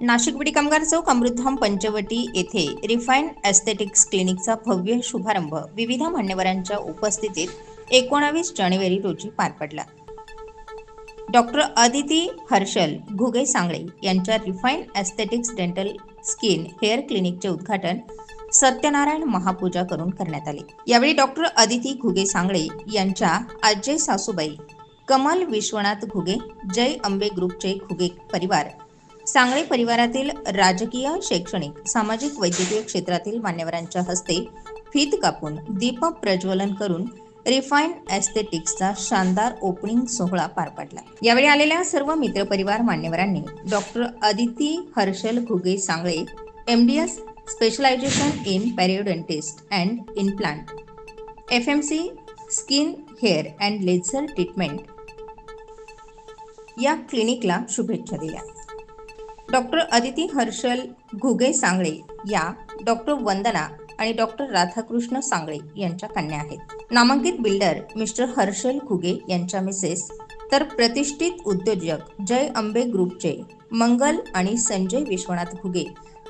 नाशिक विडी कामगार चौक अमृतधाम पंचवटी येथे रिफाईन एस्थेटिक्स क्लिनिकचा भव्य शुभारंभ. विविध मान्यवरांच्या उपस्थितीत एकोणावीस जानेवारी रोजी पार पडला. डॉक्टर अदिती हर्षल घुगे सांगळे यांच्या refine aesthetics dental skin hair क्लिनिकचे उद्घाटन सत्यनारायण महापूजा करून करण्यात आले. यावेळी डॉक्टर अदिती घुगे सांगळे यांच्या अजय सासूबाई कमल विश्वनाथ घुगे जय अंबे ग्रुपचे घुगे परिवार सांगळे परिवारातील राजकीय शैक्षणिक सामाजिक वैद्यकीय क्षेत्रातील मान्यवरांच्या हस्ते फीत कापून दीप प्रज्वलन करून रिफाईन एस्थेटिक्सचा शानदार ओपनिंग सोहळा पार पडला. यावेळी आलेल्या सर्व मित्रपरिवार मान्यवरांनी doctor Aditi Harshal Ghuge Sangle M D S specialization in periodontist and implant F M C skin hair and laser treatment या क्लिनिकला शुभेच्छा दिल्या. डॉक्टर अदिती हर्षल घुगे सांगळे या डॉक्टर वंदना आणि डॉक्टर राधाकृष्ण सांगळे यांच्या कन्या आहेत. नामांकित बिल्डर मिस्टर हर्षल घुगे यांच्या मिसेस तर प्रतिष्ठित उद्योजक जय अंबे ग्रुपचे मंगल आणि संजय विश्वनाथ घुगे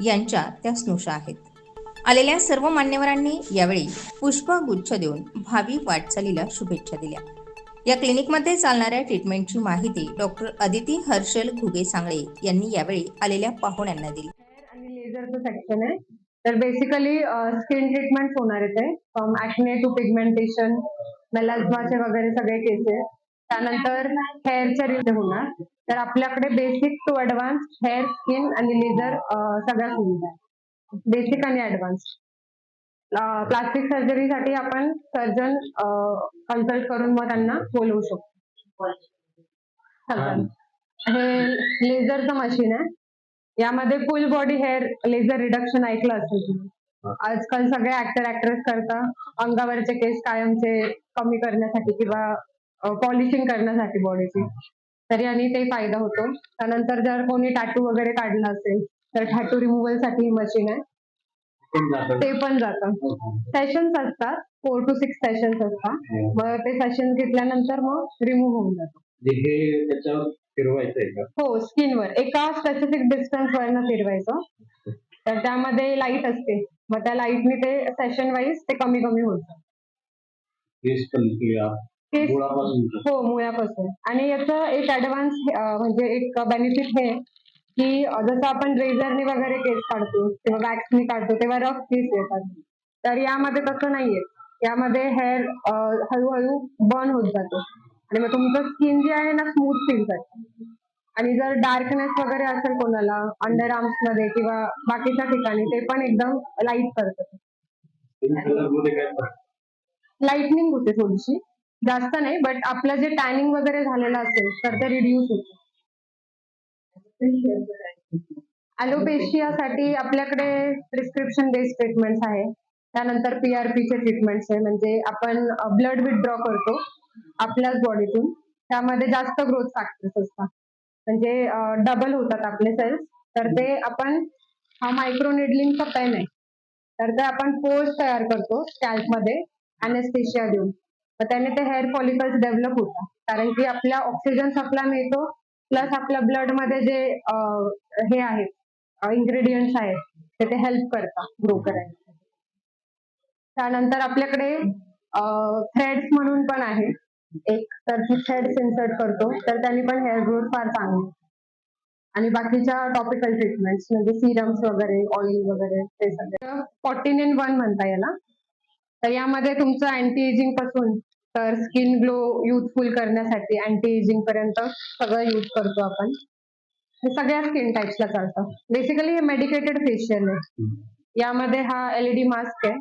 यांच्या त्या स्नुषा आहेत. आलेल्या सर्व मान्यवरांनी यावेळी पुष्पगुच्छ देऊन भावी वाटचालीला शुभेच्छा दिल्या. या क्लिनिकमध्ये चालणाऱ्या ट्रीटमेंटची माहिती डॉक्टर अदिती हर्षल घुगे सांगळे यांनी यावेळी आलेल्या पाहुण्यांना दिली. आणि लेझरचं सेक्शन आहे. तर बेसिकली स्किन ट्रीटमेंट होणार आहे फ्रॉम ऍक्ने टू पिगमेंटेशन मेलाझ्माचे वगैरे सगळे केसेस त्यानंतर हेअरच्या रिलेटेड होणार. तर आपल्याकडे basic to advance hair skin आणि लेझर सगळ्या सुविधा बेसिक आणि ऍडव्हान्स प्लास्टिक सर्जरीसाठी आपण सर्जन कन्सल्ट करून मग त्यांना बोलवू शकतो. हे लेझरचं मशीन आहे. यामध्ये full body hair laser reduction ऐकलं असेल तुम्ही. आजकाल सगळे ऍक्टर ऍक्ट्रेस करता अंगावरचे केस कायमचे कमी करण्यासाठी किंवा पॉलिशिंग करण्यासाठी बॉडीची तर याने ते फायदा होतो. त्यानंतर जर कोणी टॅटू वगैरे काढला असेल तर टॅटू रिमूव्हलसाठी ही मशीन आहे. ते पण जातं. सेशन्स असतात. फोर टू सिक्स सेशन्स असतात. मग ते सेशन घेतल्यानंतर मग रिमूव्ह होऊन जातं. हे फिरवायचं हो स्किनवर एका स्पेसिफिक डिस्टन्स वरनं फिरवायचं. तर त्यामध्ये लाइट असते. मग त्या लाईटने ते सेशन वाईज ते कमी कमी होतं. हो मुळापासून. आणि याचं एक ऍडव्हान्स म्हणजे एक बेनिफिट हे की जसं आपण रेझरने वगैरे केस काढतो किंवा वॅक्सने काढतो तेव्हा रफ केस येतात. तर यामध्ये तसं नाहीये. यामध्ये हेअर हळूहळू बर्न होत जातो. आणि मग तुमचं स्किन जे आहे ना स्मूथ फील करतं आणि जर डार्कनेस वगैरे असेल कोणाला अंडर आर्म्समध्ये किंवा बाकीच्या ठिकाणी ते पण एकदम लाइट करत. लाईटनिंग होते थोडीशी. जास्त नाही बट आपलं जे टॅनिंग वगैरे झालेलं असेल तर ते रिड्यूस होते. साठी आपल्याकडे प्रिस्क्रिप्शन बेस्ड ट्रीटमेंट्स आहे. त्यानंतर पीआरपीचे ट्रीटमेंट्स आहे. म्हणजे आपण ब्लड विथड्रॉ करतो आपल्याच बॉडीतून त्यामध्ये जास्त ग्रोथ फॅक्टर्स असतात. म्हणजे डबल होतात आपले सेल्स तर ते आपण हा मायक्रोनिडलिंगचा पेन आहे. तर ते आपण पोर्स तयार करतो स्कॅल्पमध्ये अनेस्थेशिया देऊन. तर त्याने ते हेअर फॉलिकल्स डेव्हलप होतात. कारण की आपल्या ऑक्सिजन सप्लाय मिळतो प्लस आपल्या ब्लडमध्ये जे हे आहेत इन्ग्रेडियंट्स आहेत ते ते हेल्प करतात ग्रो करायला. त्यानंतर आपल्याकडे थ्रेड्स म्हणून पण आहे एक तर थ्रेड्स इन्सर्ट करतो तर त्यांनी पण हेअर ग्रोथ फार चांगली. आणि बाकीच्या टॉपिकल ट्रीटमेंट्स म्हणजे सिरम्स वगैरे ऑइल वगैरे ते सगळं. फोर्टीन इन वन म्हणता याला. तर यामध्ये तुमचं अँटी एजिंगपासून तर स्किन ग्लो युथफुल करण्यासाठी अँटी एजिंग पर्यंत सगळं यूज करतो आपण. हे सगळ्या स्किन टाईप्सला चालतं. बेसिकली हे मेडिकेटेड फेशियल आहे. यामध्ये हा एलईडी मास्क आहे.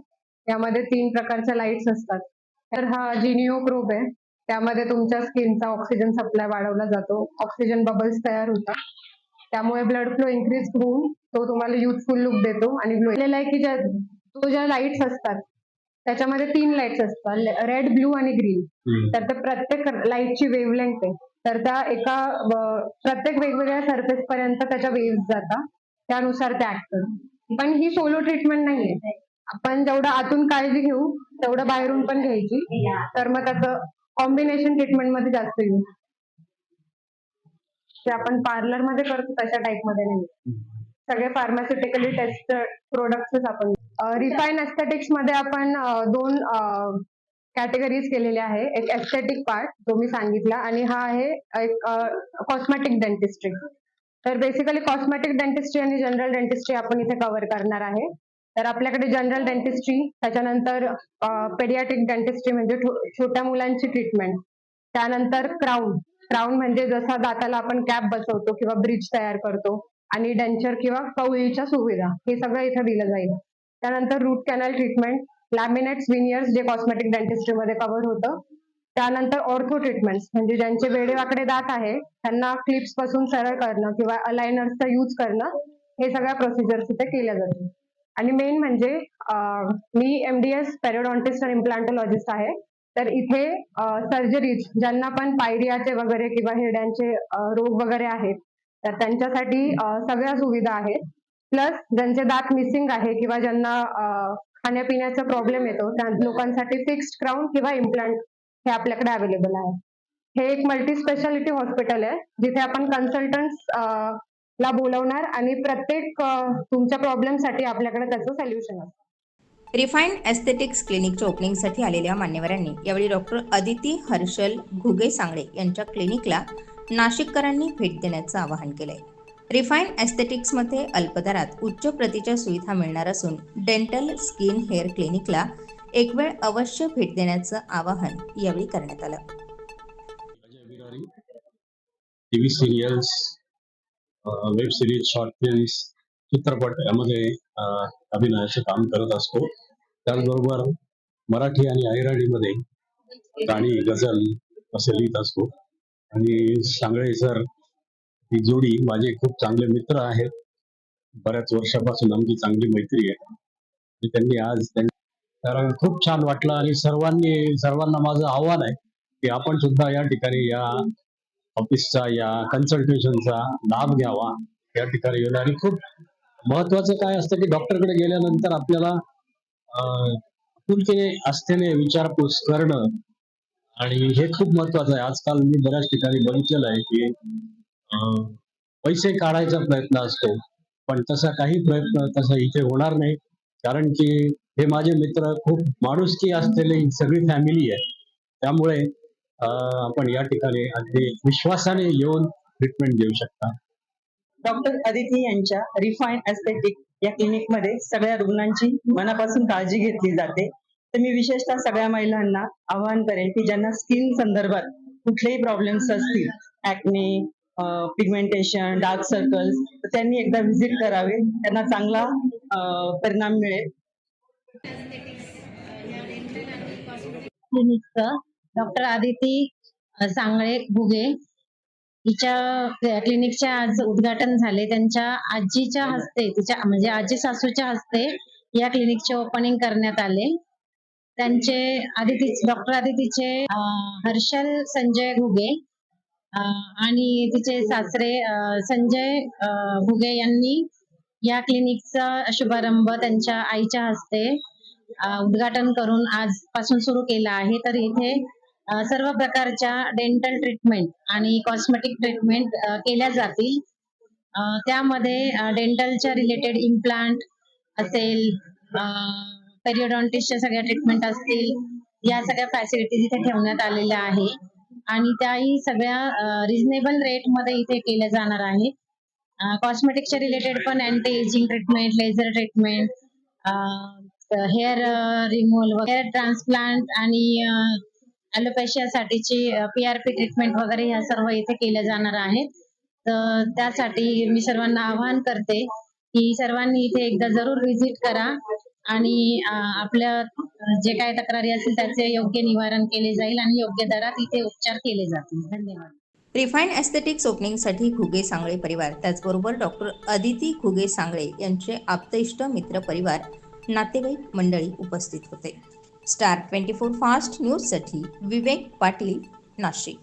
यामध्ये तीन प्रकारच्या लाईट्स असतात. तर हा जिनिओ प्रोब आहे. त्यामध्ये तुमच्या स्किनचा ऑक्सिजन सप्लाय वाढवला जातो. ऑक्सिजन बबल्स तयार होतात. त्यामुळे ब्लड फ्लो इन्क्रीज होऊन तो तुम्हाला युथफुल लुक देतो. आणि ग्लो आहे की ज्या तो ज्या लाईट्स असतात त्याच्यामध्ये तीन लाईट्स असतात. रेड ब्लू आणि ग्रीन. तर ते प्रत्येक लाईटची वेव्हलेंथ आहे. तर त्या एका प्रत्येक वेगवेगळ्या सरफेस पर्यंत त्याच्या वेव्ह जातात. त्यानुसार ते ऍक्ट करतात पण ही सोलो ट्रीटमेंट नाहीये. आपण जेवढं आतून काळजी घेऊ तेवढं बाहेरून पण घ्यायची. तर मग त्याचं कॉम्बिनेशन ट्रीटमेंटमध्ये जास्त यूज ते आपण पार्लरमध्ये करतो तशा टाईपमध्ये नाही सगळे फार्मास्युटिकली टेस्ट प्रोडक्ट्स आपण रिफाईन एस्थेटिक्समध्ये आपण दोन कॅटेगरीज केलेले आहे. एक एस्थेटिक पार्ट जो मी सांगितला आणि हा आहे एक कॉस्मेटिक डेंटिस्ट्री तर बेसिकली कॉस्मेटिक डेंटिस्ट्री आणि जनरल डेंटिस्ट्री आपण इथे कव्हर करणार आहे. तर आपल्याकडे जनरल डेंटिस्ट्री त्याच्यानंतर पेडियाटिक डेंटिस्ट्री म्हणजे छोट्या मुलांची ट्रीटमेंट त्यानंतर क्राऊन क्राऊन म्हणजे जसा दाताला आपण कॅप बसवतो किंवा ब्रिज तयार करतो आणि डेंचर किंवा कवळीच्या सुविधा हे सगळं इथे दिलं जाईल. त्यानंतर root canal treatment laminates veneers जे कॉस्मेटिक डेंटिस्ट्रीमध्ये कव्हर होतं. त्यानंतर ऑर्थो ट्रीटमेंट म्हणजे ज्यांचे वेडेवाकडे दात आहे त्यांना क्लिप्सपासून सरळ करणं किंवा अलायनर्सचा यूज करणं हे सगळ्या प्रोसिजर्स इथे केल्या जातात. आणि मेन म्हणजे मी एमडीएस पॅरोडॉन्टिस्ट आणि इम्प्लांटोलॉजिस्ट आहे. तर इथे सर्जरीज ज्यांना पण पायरियाचे वगैरे किंवा हिरड्यांचे रोग वगैरे आहेत तर त्यांच्यासाठी सगळ्या सुविधा आहेत. प्लस ज्यांचे दात मिसिंग आहे किंवा ज्यांना खाण्यापिण्याचा प्रॉब्लेम येतो त्या लोकांसाठी फिक्स्ड क्राऊन किंवा इम्प्लांट हे आपल्याकडे अवेलेबल आहे. हे एक मल्टी स्पेशालिटी हॉस्पिटल आहे जिथे आपण कन्सल्टंट्स ला बोलवणार आणि प्रत्येक तुमच्या प्रॉब्लेमसाठी आपल्याकडे त्याचं सोल्युशन असतं. रिफाईंड एस्थेटिक्स क्लिनिकच्या ओपनिंगसाठी आलेल्या मान्यवरांनी यावेळी डॉक्टर अदिती हर्षल घुगे सांगळे यांच्या क्लिनिकला नाशिककरांनी भेट देण्याचं आवाहन केलंय. रिफाईन एस्थेटिक्समध्ये अल्पदरात उच्च प्रतीच्या सुविधा मिळणार असून डेंटल स्किन हेअर क्लिनिकला एक वेळ अवश्य भेट देण्याचं आवाहन यावेळी करण्यात आलं. TV serials web series short films चित्रपट यामध्ये अभिनयाचे काम करत असतो. त्याचबरोबर मराठी आणि अहिराणीमध्ये गाणी गझल असे लिहित असतो. आणि सांगळे सर ही जोडी माझे खूप चांगले मित्र आहेत. बऱ्याच वर्षापासून आमची चांगली मैत्री आहे. त्यांनी आज कारण खूप छान वाटलं आणि सर्वांनी सर्वांना माझं आव्हान आहे की आपण सुद्धा या ठिकाणी या ऑफिसचा या कन्सल्टेशनचा लाभ घ्यावा या ठिकाणी येऊन. आणि खूप महत्वाचं काय असतं की डॉक्टरकडे गेल्यानंतर आपल्याला अं, आपुलकीने विचारपूस करणं आणि हे खूप महत्वाचं आहे. आजकाल मी बऱ्याच ठिकाणी बघितलेलं आहे की पैसे काढायचा प्रयत्न असतो. पण तसा काही प्रयत्न तसा इथे होणार नाही. कारण की हे माझे मित्र खूप माणुसकी असलेली सगळी फॅमिली आहे. त्यामुळे आपण या ठिकाणी अगदी विश्वासाने येऊन ट्रीटमेंट देऊ शकता. डॉक्टर अदिती यांच्या रिफाईन एस्थेटिक या क्लिनिकमध्ये सगळ्या रुग्णांची मनापासून काळजी घेतली जाते. तर मी विशेषतः सगळ्या महिलांना आवाहन करेन की ज्यांना स्किन संदर्भात कुठलेही प्रॉब्लेम्स असतील ऍक्ने पिगमेंटेशन डार्क सर्कल्स तर त्यांनी एकदा व्हिजिट करावे. त्यांना चांगला परिणाम मिळेल. क्लिनिकचं डॉक्टर आदिती सांगळे भुगे हिच्या क्लिनिकचे आज उद्घाटन झाले. त्यांच्या आजीच्या हस्ते तिच्या म्हणजे आजी सासूच्या हस्ते या क्लिनिकचे ओपनिंग करण्यात आले. त्यांचे आदिती डॉक्टर आदितीचे हर्षल संजय घुगे आणि तिचे सासरे संजय भुगे यांनी या क्लिनिकचा शुभारंभ त्यांच्या आईच्या हस्ते उद्घाटन करून आजपासून सुरू केला आहे. तर इथे सर्व प्रकारच्या डेंटल ट्रीटमेंट आणि कॉस्मेटिक ट्रीटमेंट केल्या जातील. त्यामध्ये डेंटलच्या रिलेटेड इम्प्लांट असेल पेरिओडॉन्टिसच्या सगळ्या ट्रीटमेंट असतील या सगळ्या फॅसिलिटीज इथे ठेवण्यात आलेल्या आहे. आणि त्याही सगळ्या रिझनेबल रेटमध्ये इथे केल्या जाणार आहे. कॉस्मेटिक्सच्या रिलेटेड पण anti ageing treatment laser treatment hair removal hair transplant आणि अलोपॅशियासाठीची पी आर पी ट्रीटमेंट वगैरे ह्या सर्व इथे केल्या जाणार आहेत. तर त्यासाठी मी सर्वांना आवाहन करते की सर्वांनी इथे एकदा जरूर व्हिजिट करा. आणि आपल्या जे काय तक्रारी असतील त्याचे योग्य निवारण केले जाईल आणि योग्य दरात इथे उपचार केले जातील. धन्यवाद. रिफाईंड एस्थेटिक्स ओपनिंगसाठी घुगे सांगळे परिवार त्याचबरोबर डॉक्टर अदिती घुगे सांगळे यांचे आप्तइष्ट मित्र परिवार नातेवाईक मंडळी उपस्थित होते. स्टार ट्वेंटी फोर फास्ट न्यूजसाठी विवेक पाटील नाशिक.